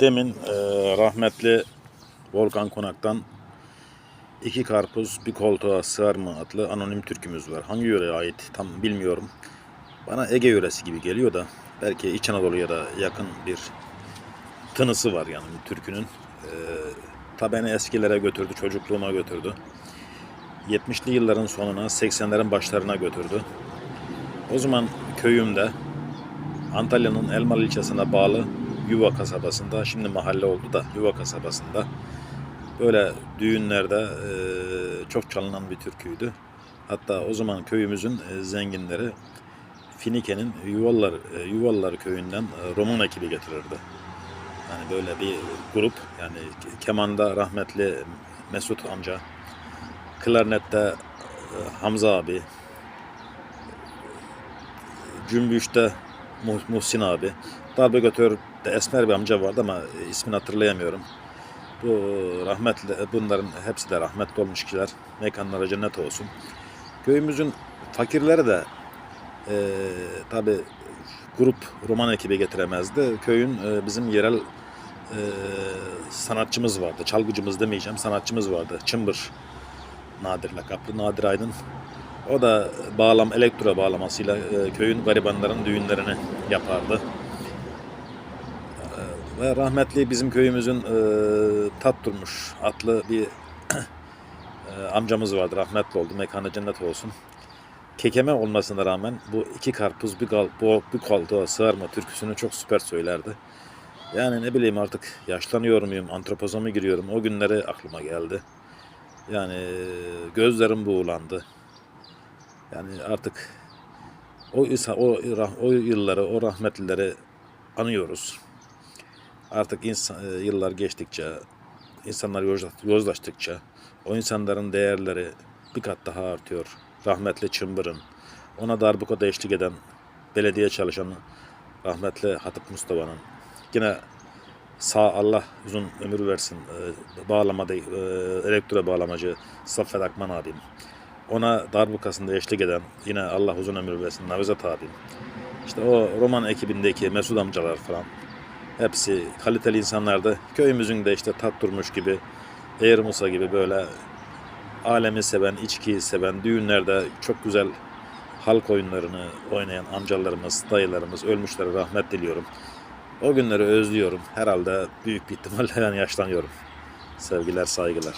Demin e, rahmetli Volkan Konak'tan iki karpuz bir koltuğa sığar mı adlı anonim türkümüz var. Hangi yöreye ait tam bilmiyorum. Bana Ege yöresi gibi geliyor da belki İç Anadolu'ya da yakın bir tınısı var yani türkünün. E, ta beni eskilere götürdü, çocukluğuma götürdü. 70'li yılların sonuna, 80'lerin başlarına götürdü. O zaman köyümde Antalya'nın Elmalı ilçesine bağlı Yuva kasabasında, şimdi mahalle oldu da Yuva kasabasında böyle düğünlerde e, çok çalınan bir türküydü. Hatta o zaman köyümüzün e, zenginleri Finike'nin Yuvalılar, e, Yuvalılar köyünden e, roman ekibi getirirdi. Yani böyle bir grup yani kemanda rahmetli Mesut amca, klarnette e, Hamza abi, cümbüşte Muh- Muhsin abi, darbekatörde Esmer bir amca vardı ama e, ismini hatırlayamıyorum. Bu rahmetli, bunların hepsi de rahmetli olmuş kişiler. Mekanları cennet olsun. Köyümüzün fakirleri de e, tabi grup roman ekibi getiremezdi. Köyün e, bizim yerel e, sanatçımız vardı. Çalgıcımız demeyeceğim, sanatçımız vardı. Çımbır Nadir lakaplı Nadir Aydın. O da bağlam elektro bağlamasıyla e, köyün garibanların düğünlerini yapardı. E, ve rahmetli bizim köyümüzün e, tat durmuş atlı bir e, amcamız vardı. Rahmetli oldu. Mekanı cennet olsun. Kekeme olmasına rağmen bu iki karpuz bir, gal, bu, bir koltuğa sığar türküsünü çok süper söylerdi. Yani ne bileyim artık yaşlanıyor muyum, antropoza mı giriyorum o günleri aklıma geldi. Yani gözlerim buğulandı. Yani artık o o o yılları, o rahmetlileri anıyoruz. Artık insan, e, yıllar geçtikçe, insanlar yozla- yozlaştıkça o insanların değerleri bir kat daha artıyor. Rahmetli Çımbır'ın, ona darbukada eşlik eden belediye çalışanı rahmetli Hatip Mustafa'nın, yine sağ Allah uzun ömür versin e, bağlamada e, elektro bağlamacı Saffet Akman abim. Ona darbukasında eşlik eden yine Allah uzun ömür versin Navizat abim. İşte o roman ekibindeki Mesut amcalar falan hepsi kaliteli insanlardı. Köyümüzün de işte tat durmuş gibi Eğer Musa gibi böyle alemi seven, içkiyi seven, düğünlerde çok güzel halk oyunlarını oynayan amcalarımız, dayılarımız, ölmüşlere rahmet diliyorum. O günleri özlüyorum. Herhalde büyük bir ihtimalle yani yaşlanıyorum. Sevgiler, saygılar.